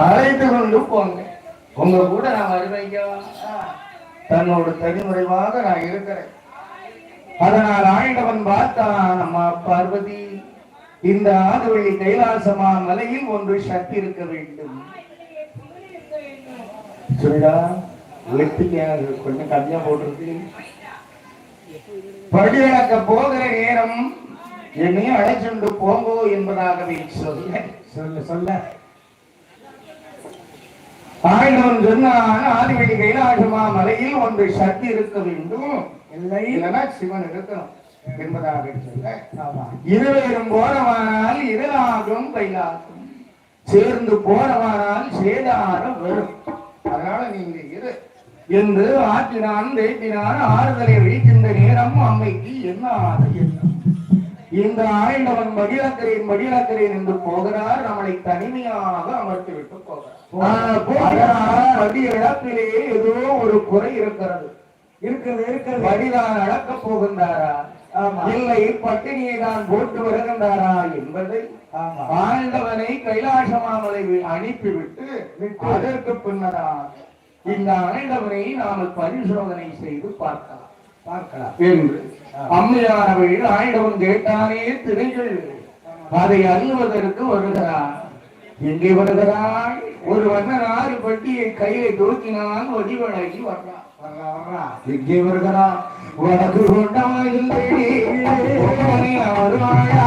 அழைத்து கொண்டு போங்க. உங்க கூட நான் வருவையா தன்னோட தனிமுறைவாக நான் இருக்கிறேன். அதனால் ஆண்டவன் பார்த்தான் அம்மா பார்வதி. இந்த ஆதவழி கைலாசமா மலையில் ஒன்று சக்தி இருக்க வேண்டும் சொல்டா வெட்டிக்காக கொஞ்சம் கம்மியா போட்டிருக்கு. படியளக்க போகிற நேரம் என்னையும் அழைச்சுண்டு போங்கோ என்பதாகவே சொல்ல சொல்ல சொல்ல. ஆண்டவன் சொன்னான் ஆதிவழி கைலாசமா மலையில் ஒன்று சக்தி இருக்க வேண்டும். இல்லை. இல்லைன்னா சிவன் இருக்கணும் என்பதாக சொல்ல இருவேறும் போனவானால் இருளாகும் கைலாசம். சேர்ந்து போனவானால் சேதாரம் வரும். அதனால நீங்க இரு என்று ஆற்றினான் தேற்றினான் ஆறுதலை வைக்கின்ற நேரம் அம்மைக்கு என்ன? எண்ணம் இந்த ஆண்டவன் மடியாக்கரையின் மடியாக்கரையின் என்று போகிறார். நம்மளை தனிமையாக அமர்த்தி விட்டு போகிறார். ஏதோ ஒரு குறை இருக்கிறது. இருக்கிறது இருக்கிறது. வடிதான் அளக்கப் போகின்றாரா? இல்லை பட்டினியை தான் போட்டு வருகின்றாரா என்பதை ஆண்டவனை கைலாசமாமலை அனுப்பிவிட்டு அதற்கு பின்னரா இந்த ஆண்டவனை நாம் பரிசோதனை செய்து பார்க்கலாம். என்று அம்மையானவையில் ஆண்டவன் கேட்டானே திரைகள் அதை அறிவதற்கு வருகிறான் எங்கே வருகிறாய்? ஒரு வண்ணன் ஆறு பட்டியை கையை தூக்கினான் வடிவழகி வர்றான் எங்கே வருகிறான் வடக்கு கொண்டவாயில் தேடி வருவாயா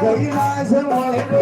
Koi naa se mohi pe.